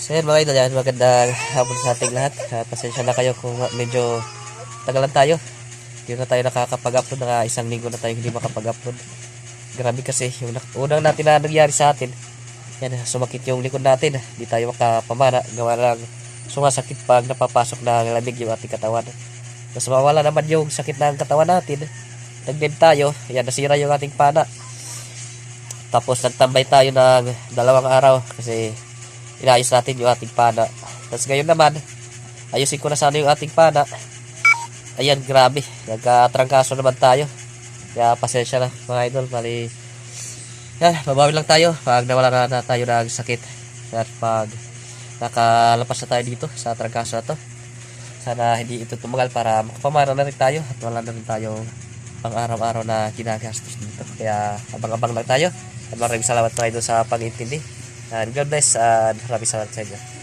So yan mga idol, yan, magandang hapon sa ating lahat. At pasensya na kayo kung medyo tagalan tayo. Hindi na tayo nakakapag-upload, na isang linggo na tayo hindi makapag-upload. Grabe kasi, yung unang natin na nangyari sa atin, yan, sumakit yung likod natin. Hindi tayo makapamana, gawa lang sumasakit pag napapasok ng lamig yung ating katawan. Tapos mawala naman yung sakit ng katawan natin. Nagdem tayo, yan, nasira yung ating pana. Tapos nagtambay tayo ng dalawang araw kasi inayos natin yung ating pana. Tapos ngayon naman, ayusin ko na sana yung ating pana. Ayan, grabe. Nagkatrangkaso naman tayo. Kaya pasensya na mga idol. Mali, yan, mabawi lang tayo pag nawala na, na tayo ng sakit. At pag nakalapas na tayo dito sa trangkaso na to. Sana hindi ito tumagal para makapamana na rin tayo at wala na rin tayo pang araw-araw na ginagastos dito. Kaya abang-abang lang tayo. At maraming salamat mga idol sa pag-intindi. And God bless and maraming salamat sa inyo.